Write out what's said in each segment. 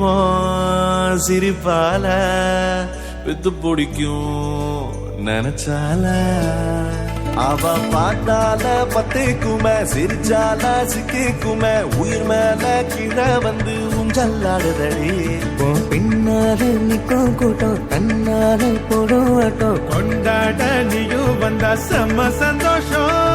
குழிவான் சிரிப்பால with பிடிக்கும் நினைச்சால அவ பார்த்தால பத்துக்குமே சிரிச்சால சிக்கிக்குமே உயிர் மேல கீழே வந்து ஊஞ்சல்லாடுதடி உன் பின்னால நிக்கும் கூட்டம் தன்னால போடும் ஆட்டம் கொண்டாட நீயும் வந்தா செம்ம சந்தோஷம்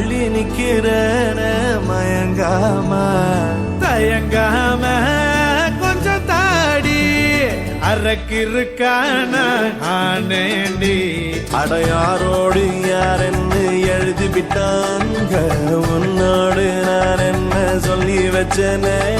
தள்ளி நிக்கிறேன மயங்காம. தயங்காம கொஞ்சம் தாடி அறக்கிருக்கான ஆனேண்டி. அடையாரோடு யார் என்ன எழுதி விட்டாங்க உன்னோடு நான் என்ன சொல்லி வச்சனே?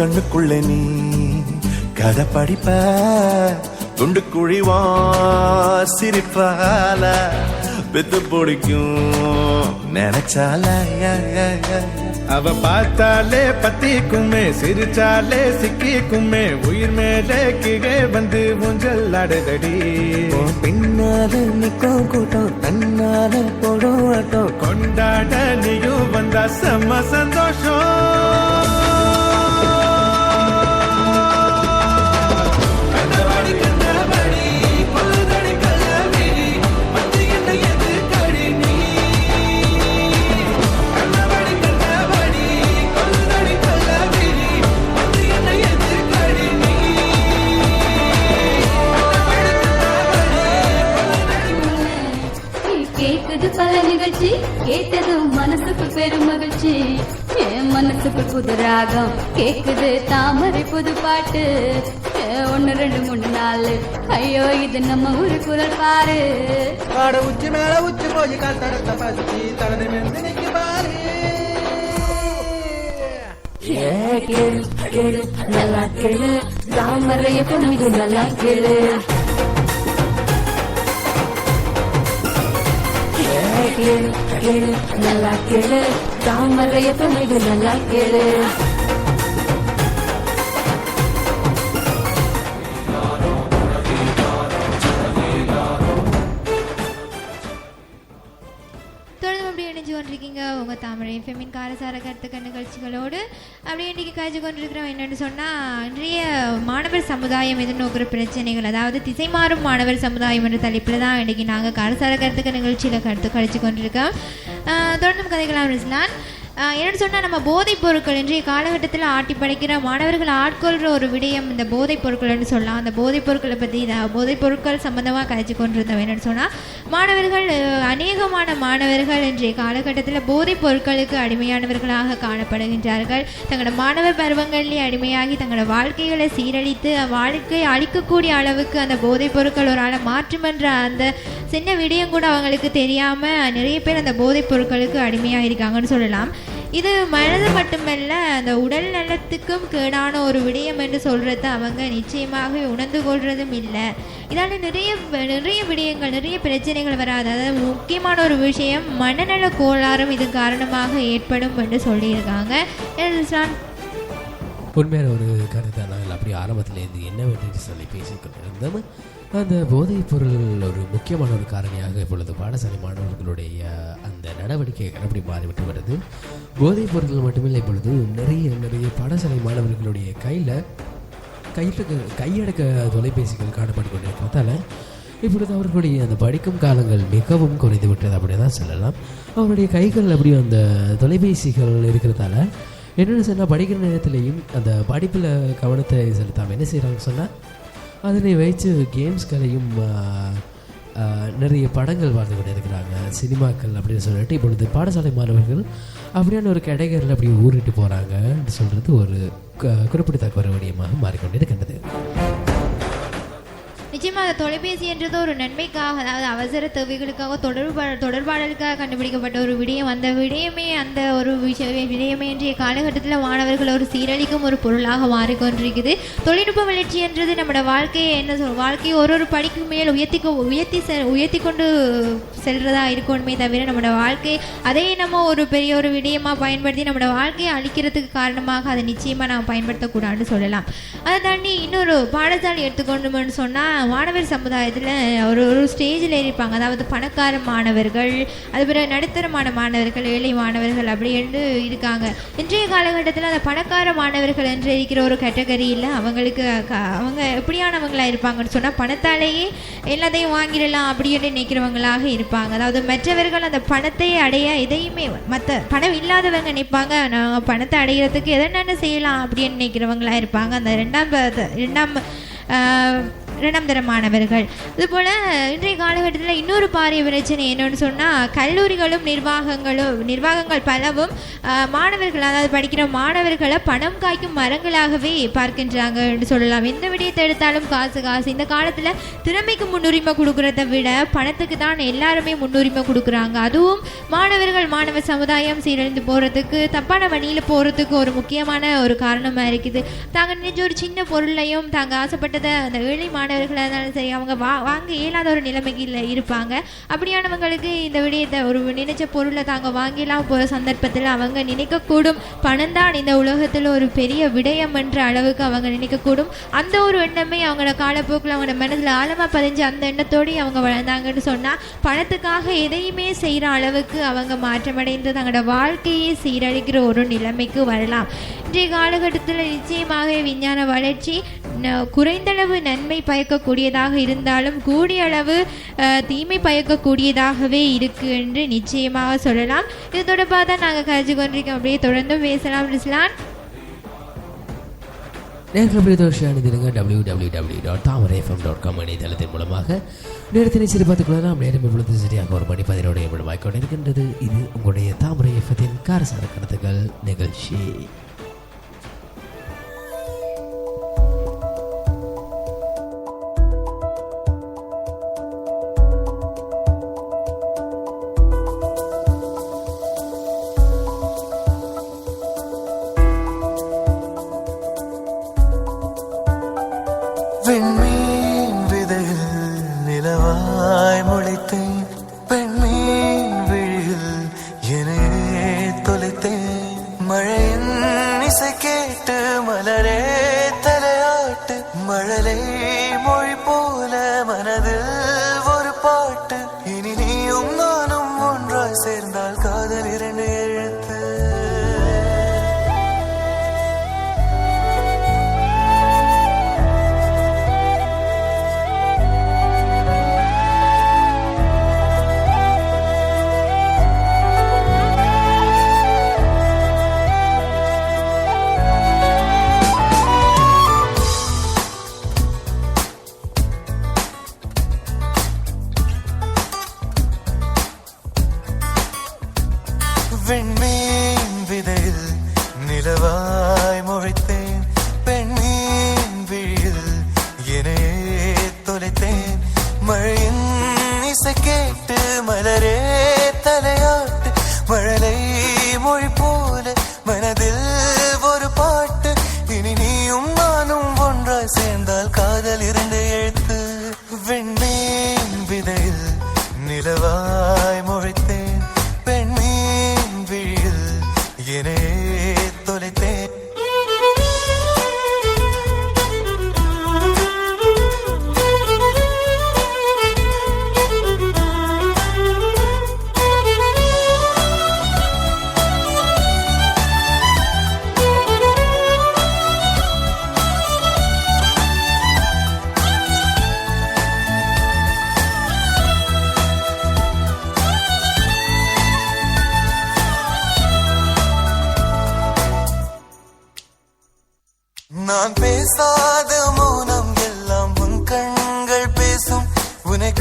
கண்ணுக்குள்ள நீ கதை படிப்ப துண்டு குழிவா சிரிப்பால பெத்து பிடிக்கும் நினைச்சால. அவ பார்த்தாலே பத்திக்குமே சிரிச்சாலே சிக்கிக்குமே உயிர் மேலே கீழே வந்து ஊஞ்சல் ஆடுதடி. பின்னால நிக்கும் கூட்டம் தன்னால போடும் ஆட்டம். கொண்டாட நீயும் வந்தா செம்ம சந்தோஷம். பல நிகழ்ச்சி கேட்டதும் மனசுக்கு பெரும் மகிழ்ச்சி. என் மனசுக்கு புது ராகம் கேக்குது தாமரை புது பாட்டு. ஏ, ஒண்ணு ரெண்டு மூணு நாலு. ஐயோ இது நம்ம ஊரு குரல் பாரு. ஆட உச்சி மேல உச்சி போய் கால் தரத்த பசி மெந்து நிக்கு பாரு. ஏ, கேளு கேளு நல்லா கேளு. தாமரைய பொண்ணு நல்லா கேளு. கேளு கேளு நல்லா கேளு. தாமரைய பொண்ணு நல்லா கேளு. எஃப்எம்மின் காரசார கருத்துக்க நிகழ்ச்சிகளோடு அப்படியே இன்றைக்கி காய்ச்சி கொண்டிருக்கிறோம். என்னென்னு சொன்னால் இன்றைய மாணவர் சமுதாயம் எதிர்நோக்கிற பிரச்சனைகள் அதாவது திசை மாறும் மாணவர் சமுதாயம் என்ற தலைப்பில் தான் இன்றைக்கி நாங்கள் காரசார கருத்துக்க நிகழ்ச்சியில் கருத்து கழிச்சு கொண்டிருக்கோம். தொடர்ந்து கதைகளாம் ரிஸ்லான் என்னென்னு சொன்னால் நம்ம போதைப் பொருட்கள் இன்றைய காலகட்டத்தில் ஆட்டி படைக்கிற மாணவர்கள் ஆட்கொள்கிற ஒரு விடயம் இந்த போதைப் பொருட்கள்னு சொல்லலாம். அந்த போதைப் பொருட்களை பற்றி போதைப் பொருட்கள் சம்மந்தமாக கழிச்சு கொண்டிருந்தோம் என்னன்னு சொன்னால் மாணவர்கள் அநேகமான மாணவர்கள் இன்றைய காலகட்டத்தில் போதைப் பொருட்களுக்கு அடிமையானவர்களாக காணப்படுகின்றார்கள். தங்களோட மாணவ பருவங்களிலே அடிமையாகி தங்களோட வாழ்க்கைகளை சீரழித்து வாழ்க்கை அழிக்கக்கூடிய அளவுக்கு அந்த போதைப் பொருட்கள் ஒரு ஆளை மாற்றுமன்ற அந்த சின்ன விடயம் கூட அவங்களுக்கு தெரியாமல் நிறைய பேர் அந்த போதைப் பொருட்களுக்கு அடிமையாக இருக்காங்கன்னு சொல்லலாம். இது மனது மட்டுமல்ல அந்த உடல் நலத்துக்கும் கேடான ஒரு விடயம் என்று சொல்கிறத அவங்க நிச்சயமாக உணர்ந்து கொள்றதும் இல்லை. இதால் நிறைய நிறைய விடயங்கள் நிறைய பிரச்சனைகள் வராது. அதாவது முக்கியமான ஒரு விஷயம் மனநல கோளாறும் இது காரணமாக ஏற்படும் என்று சொல்லியிருக்காங்க. உண்மையான ஒரு கருத்தை நாங்கள் அப்படி ஆரம்பத்திலேருந்து என்ன வேண்டிய சொல்லி பேசிக்கொண்டிருந்தோம். அந்த போதைப் பொருள் ஒரு முக்கியமான ஒரு காரணியாக இப்பொழுது பாடசாலை மாணவர்களுடைய அந்த நடவடிக்கைகள் அப்படி மாறிவிட்டு வருது? போதைப் பொருட்கள் மட்டுமில்லை இப்பொழுது நிறைய நிறைய பாடசாலை மாணவர்களுடைய கையில் கையில் கையடக்க தொலைபேசிகள் காணப்பட்டு கொண்டிருக்கிறதால இப்பொழுது அவர்களுடைய அந்த படிக்கும் காலங்கள் மிகவும் குறைந்து விட்டது அப்படி தான் சொல்லலாம். அவருடைய கைகள் அப்படி அந்த தொலைபேசிகள் இருக்கிறதால என்னென்னு சொன்னால் படிக்கிற நேரத்திலையும் அந்த படிப்பில் கவனத்தை செலுத்தாமல் என்ன செய்கிறாங்கன்னு சொன்னால் அதனை வைத்து கேம்ஸ்களையும் நிறைய படங்கள் வாழ்ந்து கொண்டு இருக்கிறாங்க சினிமாக்கள் அப்படின்னு சொல்லிட்டு இப்பொழுது பாடசாலை மாணவர்கள் அப்படியான ஒரு கேட்டகரியில் அப்படி ஊறிட்டு போகிறாங்க சொல்கிறது ஒரு க- குறிப்பிடத்தக்க ஒரு விடயமாக மாறிக்கொண்டிருக்கின்றது. நிச்சயமாக அந்த தொலைபேசி என்றது ஒரு நன்மைக்காக அதாவது அவசர தேவைகளுக்காக தொடர்பா தொடர்பாடலுக்காக கண்டுபிடிக்கப்பட்ட ஒரு விடயம். அந்த விடயமே அந்த ஒரு விஷய விடயமே இன்றைய காலகட்டத்தில் மாணவர்கள் ஒரு சீரழிக்கும் ஒரு பொருளாக மாறிக்கொண்டிருக்குது. தொழில்நுட்ப வளர்ச்சி என்றது நம்மளோட வாழ்க்கையை என்ன சொல் வாழ்க்கையை ஒரு ஒரு படிக்கு மேல் உயர்த்திக்க உயர்த்தி செ உயர்த்தி கொண்டு செல்றதா இருக்கணுமே தவிர நம்மளோட வாழ்க்கை அதே நம்ம ஒரு பெரிய ஒரு விடயமாக பயன்படுத்தி நம்மளோட வாழ்க்கையை அழிக்கிறதுக்கு காரணமாக அதை நிச்சயமாக நாம் பயன்படுத்தக்கூடாதுன்னு சொல்லலாம். அதை தாண்டி இன்னொரு பாடசாலை எடுத்துக்கொண்டோம்னு சொன்னால் மாணவர் சமுதாயத்தில் ஒரு ஒரு ஸ்டேஜில் இருப்பாங்க அதாவது பணக்கார மாணவர்கள் அது நடுத்தரமான மாணவர்கள் ஏழை மாணவர்கள் அப்படி என்று இருக்காங்க. இன்றைய காலகட்டத்தில் அந்த பணக்கார மாணவர்கள் என்று இருக்கிற ஒரு கேட்டகரியில் அவங்களுக்கு க- அவங்க எப்படியானவங்களாக இருப்பாங்கன்னு சொன்னால் பணத்தாலேயே எல்லாத்தையும் வாங்கிடலாம் அப்படின்னு நினைக்கிறவங்களாக இருப்பாங்க. அதாவது மற்றவர்கள் அந்த பணத்தை அடைய எதையுமே மற்ற பணம் இல்லாதவங்க நினைப்பாங்க. நாங்கள் பணத்தை அடைகிறதுக்கு என்னென்ன செய்யலாம் அப்படின்னு நினைக்கிறவங்களாக இருப்பாங்க. அந்த ரெண்டாம் ரெண்டாம் நிரந்தரமானவர்கள் மாணவர்கள் இதுபோல் இன்றைய காலகட்டத்தில் இன்னொரு பாரிய பிரச்சனை என்னன்னு சொன்னால் கல்லூரிகளும் நிர்வாகங்களும் நிர்வாகங்கள் பலவும் மாணவர்கள் அதாவது படிக்கிற மாணவர்களை பணம் காய்க்கும் மரங்களாகவே பார்க்கின்றாங்க என்று சொல்லலாம். எந்த விடயத்தை எடுத்தாலும் காசு காசு. இந்த காலத்தில் திறமைக்கு முன்னுரிமை கொடுக்குறத விட பணத்துக்கு தான் எல்லாருமே முன்னுரிமை கொடுக்குறாங்க. அதுவும் மாணவர்கள் மாணவ சமுதாயம் சீரழிந்து போகிறதுக்கு தப்பான வழியில் போகிறதுக்கு ஒரு முக்கியமான ஒரு காரணமாக இருக்குது. தாங்க நினைச்ச ஒரு சின்ன பொருளையும் தாங்க ஆசைப்பட்டதை அந்த ஏழை வயதானவர்களாக இருந்தாலும் சரி அவங்க வா வாங்க இயலாத ஒரு நிலைமைக்கு இல்லை இருப்பாங்க. அப்படியானவங்களுக்கு இந்த விடயத்தை ஒரு நினைச்ச பொருளை தாங்க வாங்கிலாம் போகிற சந்தர்ப்பத்தில் அவங்க நினைக்கக்கூடும். பணம் தான் இந்த உலகத்தில் ஒரு பெரிய விடயம் என்ற அளவுக்கு அவங்க நினைக்கக்கூடும். அந்த ஒரு எண்ணமே அவங்களோட காலப்போக்கில் அவங்களோட மனதில் ஆழமாக பதிஞ்சு அந்த எண்ணத்தோடு அவங்க வளர்ந்தாங்கன்னு சொன்னால் பணத்துக்காக எதையுமே செய்கிற அளவுக்கு அவங்க மாற்றமடைந்து தங்களோட வாழ்க்கையை சீரழிக்கிற ஒரு நிலைமைக்கு வரலாம். இன்றைய காலகட்டத்தில் நிச்சயமாக விஞ்ஞான வளர்ச்சி குறைந்தளவு நன்மை பயக்கக்கூடியதாக இருந்தாலும் கூடிய அளவு தீமை பயக்கக்கூடியதாகவே இருக்கு என்று நிச்சயமாக சொல்லலாம். இது தொடர்பாக தான் நாங்கள் கருத்து கொண்டிருக்கோம். அப்படியே தொடர்ந்து பேசலாம் ரிஸ்லான். நேர்கள் W W W dot Thamarai FM dot com இணையதளத்தின் மூலமாக. நேரத்தினை சரி பார்த்துக்கொள்ளலாம் நேரம் இப்பொழுது சரியாக ஒரு மணி பதினோடு நிமிடமாய் கொண்டிருக்கின்றது இது உங்களுடைய தாமரை எஃப்எத்தின் காரசார கருத்துக்கள் நிகழ்ச்சி. ஓசை கேட்டு மலரே தலையாட்டு மழலை.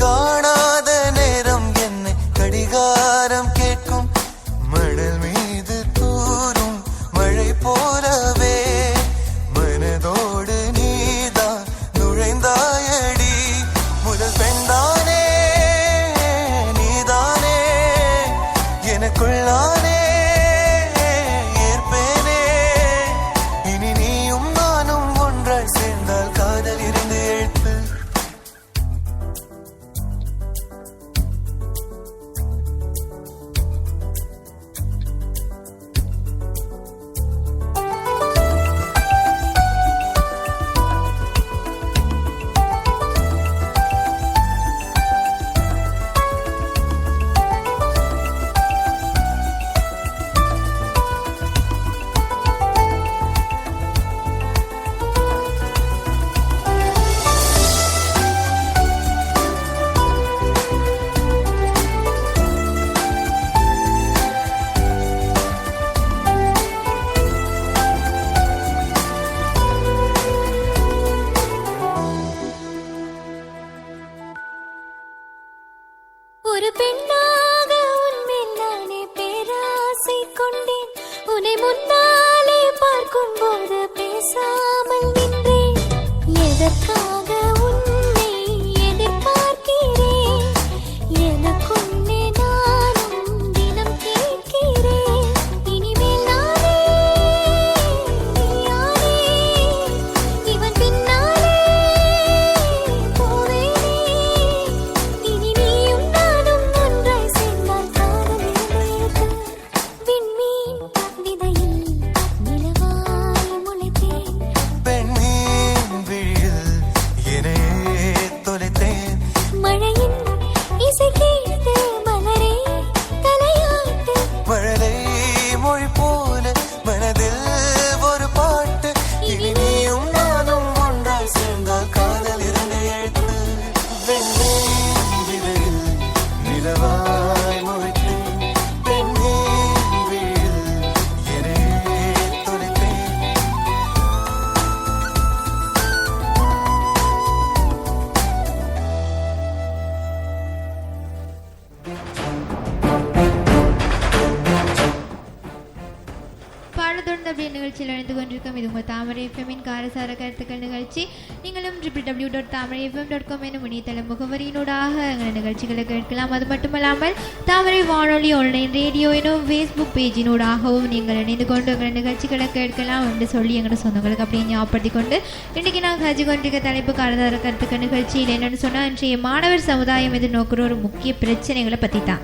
காணா W dot Thamarai FM dot com எனும் இணையதள முகவரியினூடாக எங்கள் நிகழ்ச்சிகளை கேட்கலாம். அது மட்டுமல்லாமல் தாமரை வானொலி ஆன்லைன் ரேடியோ எனும் ஃபேஸ்புக் பேஜினூடாகவும் நீங்கள் இணைந்து கொண்டு எங்கள் நிகழ்ச்சிகளை கேட்கலாம் என்று சொல்லி எங்களோட சொந்தங்களுக்கு அப்படியே ஞாபகப்படுத்தி கொண்டு இன்றைக்கி நான் கஜி கொண்டிருக்க தலைப்பு காரசார கருத்துக்க நிகழ்ச்சியில் என்னென்னு சொன்னால் இன்றைய மாணவர் சமுதாயம் எதிர்நோக்கிற ஒரு முக்கிய பிரச்சனைகளை பற்றி தான்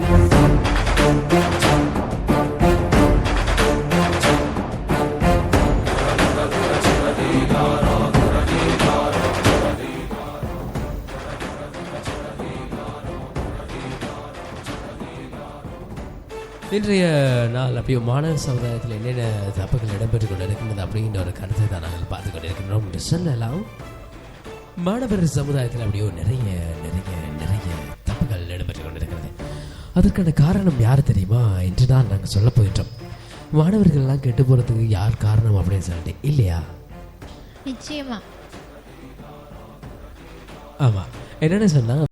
இன்றைய நாள் அப்படியே மாணவ சமுதாயத்தில் என்னென்ன தப்புகள் இடம்பெற்று கொண்டு இருக்கின்றது அப்படிங்கிற ஒரு கருத்தை தான் நாங்கள் பார்த்து கொண்டு இருக்கின்றோம் என்று சொல்லலாம் மாணவர் சமுதாயத்தில் அப்படியே நிறைய நிறைய நிறைய தப்புகள் இடம்பெற்று கொண்டிருக்கிறது. அதற்கான காரணம் யார் தெரியுமா? என்று தான் நாங்கள் சொல்ல போயிட்டோம் மாணவர்கள்லாம் கெட்டு போகிறதுக்கு யார் காரணம் அப்படின்னு சொல்லிட்டு இல்லையா? நிச்சயமா. ஆமாம் என்னென்னு சொன்னால்